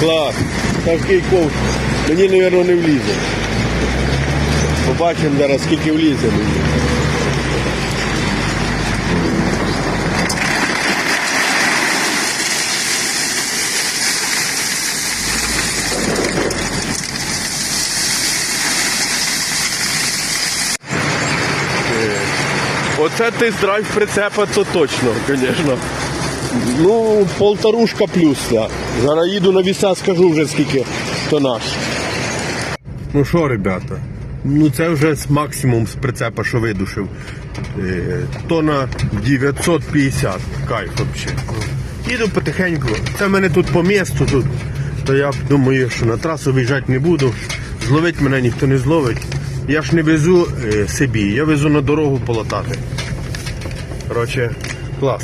Клас. Такий ковш. Мені, мабуть, не влізе. Побачимо зараз, скільки влізе мені. Оце тест-драйв прицепа, це точно, звісно. Ну, полторушка плюс, да. Зараз їду на віса, скажу вже скільки то наш. Ну що, ребята, ну це вже максимум з прицепа, що видушив. Е, Тона 950. Кайф взагалі. Їду потихеньку. Це в мене тут по місту тут. То я думаю, що на трасу виїжджати не буду. Зловить мене ніхто не зловить. Я ж не везу е, собі, я везу на дорогу полотати. Коротше, клас.